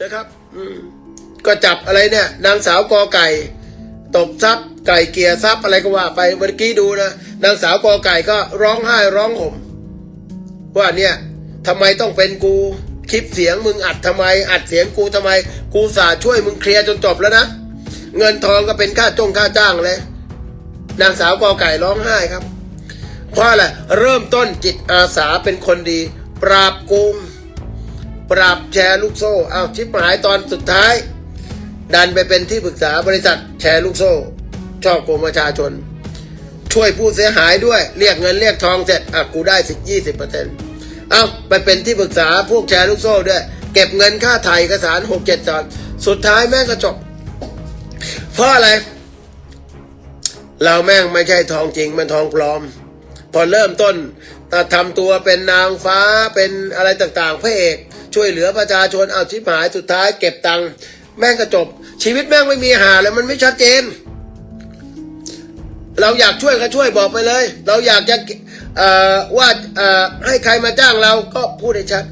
นะครับ อืมก็จับอะไรเนี่ย นางสาวกอไก่ ตบทรัพย์ไก่เกียทรัพย์อะไรก็ว่าไปเมื่อกี้ดูนะนางสาวกอไก่ก็ร้องไห้ร้องห่มว่าเนี่ยทำไมต้องเป็นกูคลิปเสียงมึงอัดทำไม อัดเสียงกูทำไม กูสาช่วยมึงเคลียร์จนจบแล้วนะเงินทองก็เป็นค่าจ้งค่าจ้างเลยนางสาวกอไก่ร้องไห้ครับเพราะอะไรเริ่มต้นจิตอาสาเป็นคนดี ปราบโกง ปราบแชร์ลูกโซ่อ้าวชิบหายตอนสุดท้าย ดันไปเป็นที่ปรึกษาบริษัทแชร์ลูกโซ่ชอบโกงประชาชน ช่วยผู้เสียหายด้วยเรียกเงินเรียกทองเสร็จอะกูได้สิบยี่สิบเปอร์เซ็นต์เอาไปเป็นที่ปรึกษาพวกแชร์ลูกโซ่ด้วย เก็บเงินค่าถ่ายเอกสารหกเจ็ดตอน สุดท้ายแม่งก็จบ เพราะอะไร เราแม่งไม่ใช่ทองจริงมันทองปลอม พอเริ่มต้นทำตัวเป็นนางฟ้าเป็นอะไรต่างๆพระเอก ช่วยเหลือประชาชนเอาชิบหายสุดท้ายเก็บตังค์แม่งก็จบ ชีวิตแม่งไม่มีหาเลยมันไม่ชัดเจน เราอยากช่วยก็ช่วยบอกไปเลย เราอยากจะว่าให้ใครมาจ้างเราก็พูดให้ชัด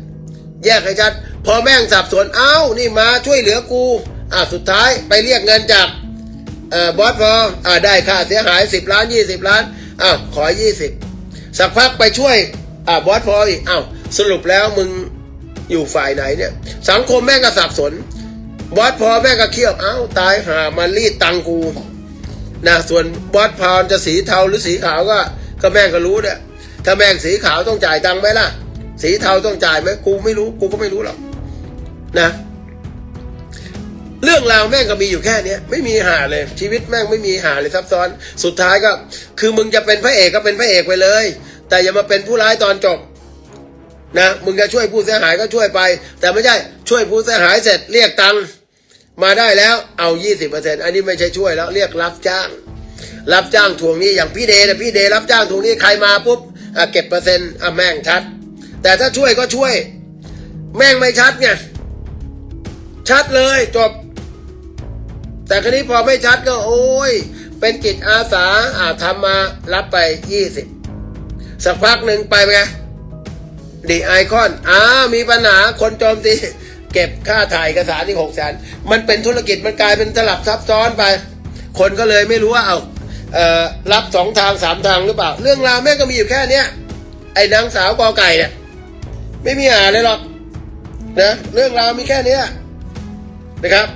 แยกให้ชัด พอแม่งสับสนเอ้านี่มาช่วยเหลือกูอะสุดท้ายไปเรียกเงินจากอบอสพออ่าได้ค่าเสียหายสิบล้านยี่สิบล้านอ้าวขอยี่สิบสักพักไปช่วยอ่าบอสพออีกอ้าวสรุปแล้วมึง อยู่ฝ่ายไหนเนี่ย สังคมแม่งก็สับสนบอสพอแม่งก็เคี่ยวเอ้าตายหามารีดตังกูนะส่วนบอสพาวจะสีเทาหรือสีขาวก็ ก็แม่งก็รู้เนี่ยถ้าแม่งสีขาวต้องจ่ายตังไหมล่ะ สีเทาต้องจ่ายไหมกูไม่รู้กูก็ไม่รู้หรอกนะ เรื่องราวแม่งก็มีอยู่แค่เนี้ยไม่มีหาเลย ชีวิตแม่งไม่มีหาเลยซับซ้อน สุดท้ายก็ คือมึงจะเป็นพระเอกก็เป็นพระเอกไปเลย แต่อย่ามาเป็นผู้ร้ายตอนจบ นะมึงจะช่วยผู้เสียหายก็ช่วยไป แต่ไม่ใช่ช่วยผู้เสียหายเสร็จเรียกตังค์มาได้แล้วเอายี่สิบเปอร์เซ็นอันนี้ไม่ใช่ช่วยแล้วเรียกรับจ้าง รับจ้างทวงนี้อย่างพี่เดนะพี่เดรับจ้างทวงนี้ใครมาปุ๊บอะเก็บเปอร์เซ็นต์อะแม่งชัด แต่ถ้าช่วยก็ช่วย แม่งไม่ชัดไงชัดเลยจบ แต่คราวนี้พอไม่ชัดก็โอ้ย เป็นจิตอาสาอาทำมารับไปยี่สิบสักพักหนึ่งไปเป็นไง ดีไอคอนอ่ามีปัญหาคนโจมตีเก็บค่าถ่ายเอกสารที่หกแสนมันเป็นธุรกิจมันกลายเป็นสลับซับซ้อนไป คนก็เลยไม่รู้ว่าเอาเอ่อรับสองทางสามทางหรือเปล่า เรื่องราวแม่ก็มีอยู่แค่เนี้ยไอ้นางสาวกอไก่เนี่ยไม่มีหาเลยหรอกนะเรื่องราวมีแค่เนี้ยนะครับ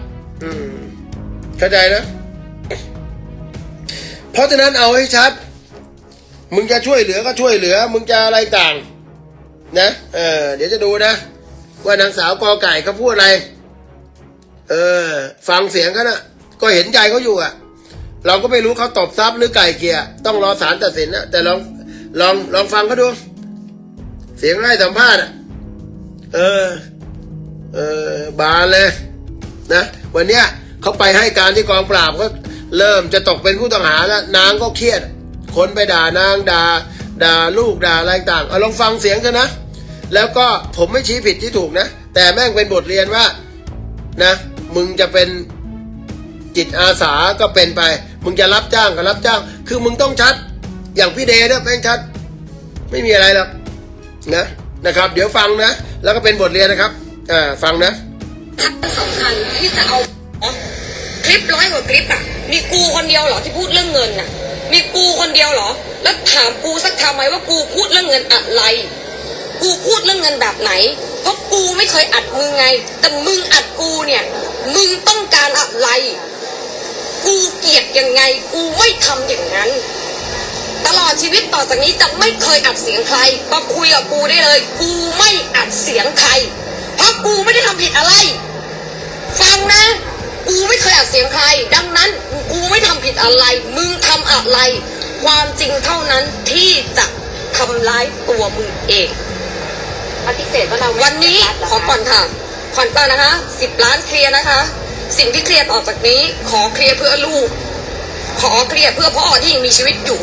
อืมเข้าใจนะ เพราะฉะนั้นเอาให้ชัด มึงจะช่วยเหลือก็ช่วยเหลือ มึงจะอะไรต่าง นะ เออ เดี๋ยวจะดูนะ ว่านางสาวกอไก่เขาพูดอะไร เออ ฟังเสียงเขานะก็เห็นใจเขาอยู่อะ เราก็ไม่รู้เขาตอบทรัพย์หรือไก่เกียต้องรอศาลตัดสินนะแต่ลองลองลองฟังเขาดู เสียงให้สัมภาษณ์อะเออ เออบานเลย นะวันเนี้ยเขาไปให้การที่กองปราบก็เริ่มจะตกเป็นผู้ต้องหาแล้ว นางก็เครียด คนไปด่านางด่า ด่าลูกด่าอะไรต่างเอาลองฟังเสียงกันนะ แล้วก็ผมไม่ชี้ผิดที่ถูกนะ แต่แม่งเป็นบทเรียนว่านะ มึงจะเป็นจิตอาสาก็เป็นไป มึงจะรับจ้างก็รับจ้าง คือมึงต้องชัด อย่างพี่เดย์นะแม่งชัด ไม่มีอะไรหรอกนะนะครับ เดี๋ยวฟังนะ แล้วก็เป็นบทเรียนนะครับอ่าฟังนะสำคัญที่จะเอาคลิปร้อยกว่าคลิปอะมีกูคนเดียวเหรอที่พูดเรื่องเงินน่ะ มีกูคนเดียวเหรอ แล้วถามกูสักคำไหมว่ากูพูดเรื่องเงินอะไร กูพูดเรื่องเงินแบบไหน เพราะกูไม่เคยอัดมึงไง แต่มึงอัดกูเนี่ย มึงต้องการอะไร กูเกลียดยังไง กูไม่ทำอย่างนั้น ตลอดชีวิตต่อจากนี้จะไม่เคยอัดเสียงใครมาคุยกับกูได้เลย กูไม่อัดเสียงใคร เพราะกูไม่ได้ทำผิดอะไร ฟังนะ กูไม่เคยอัดเสียงใคร ดังนั้น กูไม่ทำผิดอะไร มึงทำอะไร ความจริงเท่านั้นที่จะทำร้ายตัวมึงเอง ปฏิเสธว่าเราไม่วันนี้ได้รัดเหรขอก่อนค่ะขอนก่อนนะคะสิบล้านเคลียร์นะคะ สิ่งที่เคลียร์ต่อจากนี้ ขอเคลียร์เพื่อลูก ขอเคลียร์เพื่อพ่อที่ยังมีชีวิตอยู่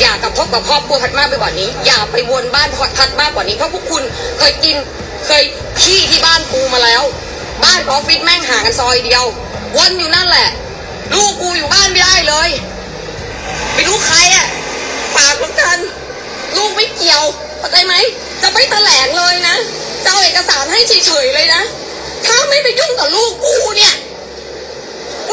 อย่ากระทบกับครอบครัวพัดมากไปกว่านี้ อย่าไปวนบ้านพัดมากกว่านี้เพราะพวกคุณเคยกินเคยขี้ที่บ้านกูมาแล้ว บ้านออฟฟิศแม่งห่างกันซอยเดียว วนอยู่นั่นแหละ ลูกกูอยู่บ้านไม่ได้เลย ไม่รู้ใครอะฝากเหมือนกัน ลูกไม่เกี่ยวเข้าใจไหม จะไม่แถลงเลยนะ จะเอาเอกสารให้เฉยๆเลยนะ ถ้าไม่ไปยุ่งกับลูกกูเนี่ย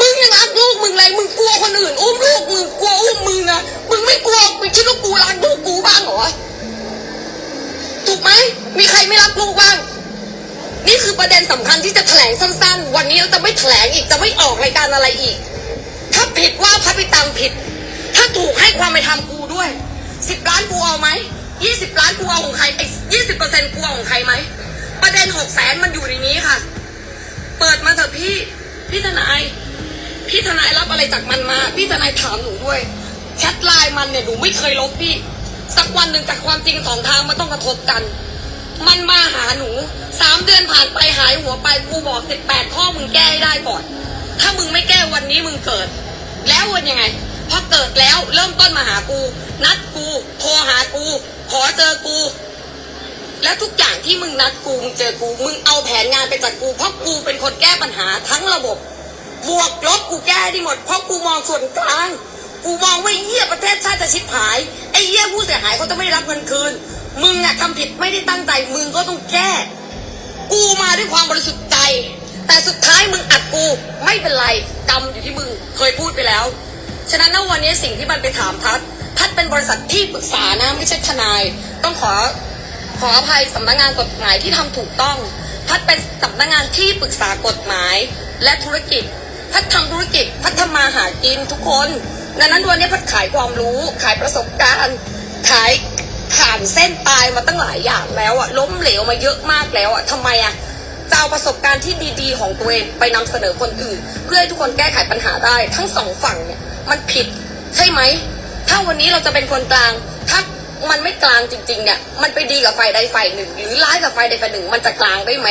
มึงยังรักลูกมึงเลย มึงกลัวคนอื่น อุ้มลูกมึงกลัวอุ้มมึงอะมึงไม่กลัวมึงคิดว่ากูรักลูกกูบ้างเหรอ ถูกไหม มีใครไม่รักลูกบ้าง นี่คือประเด็นสำคัญที่จะแถลงสั้น ๆ วันนี้เราจะไม่แถลงอีก จะไม่ออกรายการอะไรอีก ถ้าผิดว่าพระพิตังผิด ถ้าถูกให้ความเป็นธรรมกูด้วยสิบล้านกูเอาไหมยี่สิบล้านกูเอาของใครไอ้ยี่สิบเปอร์เซ็นต์กูเอาของใครไหมประเด็นหกแสนมันอยู่ในนี้ค่ะ เปิดมาเถอะพี่พี่ทนายพี่ทนายรับอะไรจากมันมา พี่ทนายถามหนูด้วยแชทไลน์มันเนี่ยหนูไม่เคยลบพี่ สักวันหนึ่งจากความจริงสองทางมันต้องกระทบกัน มันมาหาหนูสามเดือนผ่านไปหายหัวไปกูบอกสิบแปดข้อมึงแก้ให้ได้ก่อน ถ้ามึงไม่แก้วันนี้มึงเกิด แล้ววันยังไง เกิดแล้ว เริ่มต้นมาหากู นัดกูโทรหากู ขอเจอกู แล้วทุกอย่างที่มึงนัดกูมึงเจอกู มึงเอาแผนงานไปจากกู เพราะกูเป็นคนแก้ปัญหาทั้งระบบบวกลบกูแก้ได้หมด เพราะกูมองส่วนกลาง กูมองว่าเหี้ยประเทศชาติจะชิบหายไอ้เหี้ยผู้เสียหายเขาจะไม่ได้รับเงินคืน มึงอะทำผิดไม่ได้ตั้งใจมึงก็ต้องแก้ กูมาด้วยความบริสุทธิ์ใจ แต่สุดท้ายมึงอัดกูไม่เป็นไรกรรมอยู่ที่มึงเคยพูดไปแล้ว ฉะนั้นณวันนี้สิ่งที่มันไปถามทัศทัศเป็นบริษัทที่ปรึกษานะไม่ใช่ทนาย ต้องขอขออภัยสำนักงานกฎหมายที่ทำถูกต้อง ทัศเป็นสำนักงานที่ปรึกษากฎหมายและธุรกิจ พัดทำธุรกิจ พัดทำมาหากินทุกคนดังนั้นวันนี้พัดขายความรู้ ขายประสบการณ์ ขายผ่านเส้นตายมาตั้งหลายอย่างแล้วอะล้มเหลวมาเยอะมากแล้วอะทำไมอะ จะเอาประสบการณ์ที่ดีๆ ของตัวเองไปนำเสนอคนอื่น เพื่อให้ทุกคนแก้ไขปัญหาได้ ทั้งสองฝั่งเนี่ยมันผิดใช่ไหม ถ้าวันนี้เราจะเป็นคนกลาง ถ้ามันไม่กลางจริงๆเนี่ยมันไปดีกับฝ่ายใดฝ่ายหนึ่ง หรือร้ายกับฝ่ายใดฝ่ายหนึ่ง มันจะกลางได้ไหม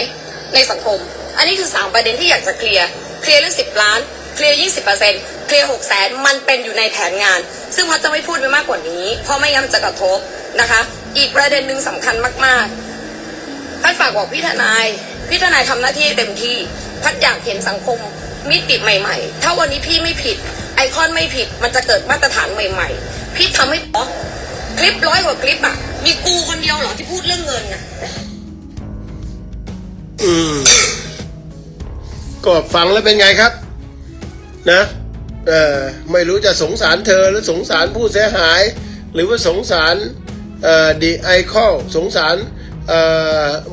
ในสังคม อันนี้คือสามประเด็นที่อยากจะเคลียร์เคลียร์เรื่องสิบล้านเคลียร์ยี่สิบเปอร์เซ็นต์เคลียร์หกแสนมันเป็นอยู่ในแผนงาน ซึ่งพัดจะไม่พูดไปมากกว่านี้ เพราะไม่งั้นจะกระทบนะคะ อีกประเด็นหนึ่งสำคัญมากๆพัดฝากบอกพี่ทนาย พี่ทนายทำหน้าที่เต็มที่พัดอยากเห็นสังคมมิติใหม่ ๆ ถ้าวันนี้พี่ไม่ผิด ไอคอนไม่ผิด มันจะเกิดมาตรฐานใหม่ ๆ พี่ทำให้อ๋อคลิปร้อยกว่าคลิปอะมีกูคนเดียวเหรอที่พูดเรื่องเงินอะอืมก็ฟังแล้วเป็นไงครับ นะ เออไม่รู้จะสงสารเธอหรือสงสารผู้เสียหาย หรือว่าสงสารเอ่อดีไอคอลสงสาร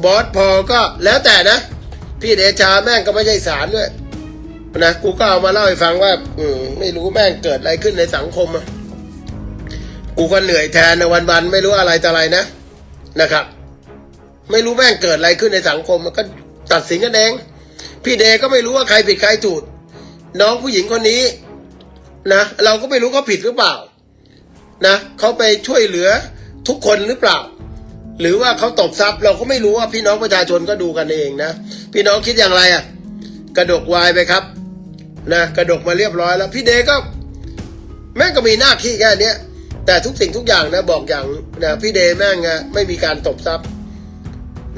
บอสพอก็แล้วแต่นะ พี่เดชาแม่งก็ไม่ใช่สารด้วยนะกูก็เอามาเล่าให้ฟังว่า อืมไม่รู้แม่งเกิดอะไรขึ้นในสังคมอะกูก็เหนื่อยแทนในวันๆไม่รู้อะไรต่ออะไรนะนะครับ ไม่รู้แม่งเกิดอะไรขึ้นในสังคมมันก็ตัดสินกันเองพี่เดก็ไม่รู้ว่าใครผิดใครถูกน้องผู้หญิงคนนี้ นะเราก็ไม่รู้เขาผิดหรือเปล่า นะเขาไปช่วยเหลือทุกคนหรือเปล่า หรือว่าเขาตบทรัพย์เราก็ไม่รู้ว่าพี่น้องประชาชนก็ดูกันเองนะ พี่น้องคิดอย่างไรอะ กระดกวายไปครับ นะกระดกมาเรียบร้อยแล้ว พี่เดก็ แม่งก็มีหน้าที่แค่นี้แต่ทุกสิ่งทุกอย่างนะบอกอย่างนะพี่เดแม่งอะไม่มีการตบทรัพย์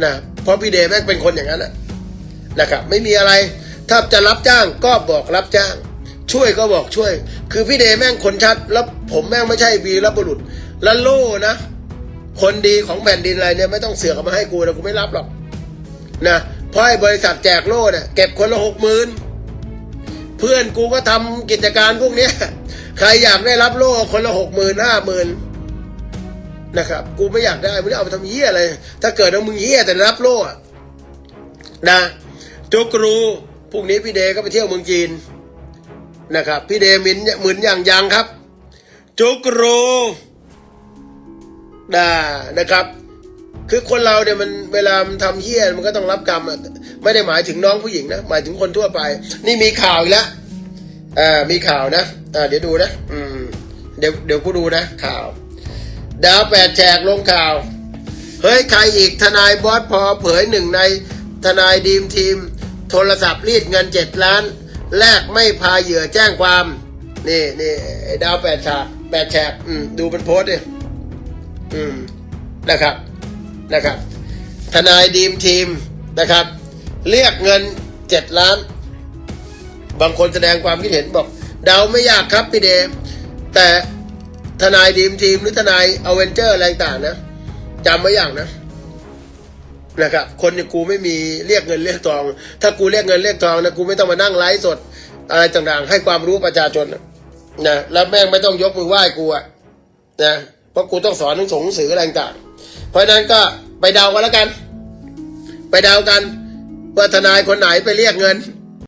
นะเพราะพี่เดแม่งเป็นคนอย่างนั้นนะนะครับไม่มีอะไร ถ้าจะรับจ้างก็บอกรับจ้าง ช่วยก็บอกช่วย คือพี่เดแม่งคนชัด แล้วผมแม่งไม่ใช่วีรบุรุษ และโล่นะ คนดีของแผ่นดินอะไรเนี่ยไม่ต้องเสือกมาให้กูนะกูไม่รับหรอกนะเพราะไอ้บริษัทแจกโล่เนี่ยเก็บคนละหกหมื่นเพื่อนกูก็ทำกิจการพวกเนี้ยใครอยากได้รับโล่คนละหกหมื่นห้าหมื่นนะครับกูไม่อยากได้ไม่ได้เอาไปทำเหี้ยอะไร ถ้าเกิดว่ามึงเหี้ยแต่รับโล่นะจุกรูพรุ่งนี้พี่เดก็ไปเที่ยวเมืองจีนนะครับ พี่เดมินเหมือนอย่างยังครับ จุกรู นะนะครับ คือคนเราเนี่ยมันเวลามันทำเหี้ยมันก็ต้องรับกรรมอะไม่ได้หมายถึงน้องผู้หญิงนะหมายถึงคนทั่วไป นี่มีข่าวอีกแล้วอ่ามีข่าวนะอ่าเดี๋ยวดูนะอืมเดี๋ยวเดี๋ยวกูดูนะข่าว ดาวแปดแฉกลงข่าว เฮ้ยใครอีกทนายบอสพอเผยหนึ่งในทนายดีมทีม โทรศัพท์รีดเงินเจ็ดล้าน แลกไม่พาเหยื่อแจ้งความ นี่นี่ดาวแปดฉากแปดแฉกอืมดูเป็นโพสต์ดิ อืมนะครับนะครับ ทนายดีมทีมนะครับ เรียกเงินเจ็ดล้าน บางคนแสดงความคิดเห็นบอก เดาไม่ยากครับพี่เดมแต่ทนายดีมทีมหรือทนายอเวนเจอร์อะไรต่างนะจำไว้อย่างนะนะครับคนอย่างกูไม่มีเรียกเงินเรียกทอง ถ้ากูเรียกเงินเรียกทองนะกูไม่ต้องมานั่งไลฟ์สด อะไรต่างๆ ให้ความรู้ประชาชนนะนะแล้วแม่งไม่ต้องยกมือไหว้กูอะนะ เพราะกูต้องสอนหนังสงสืออะไรต่างเพราะฉะนั้นก็ไปเดากันแล้วกัน ไปเดากันว่าทนายคนไหนไปเรียกเงิน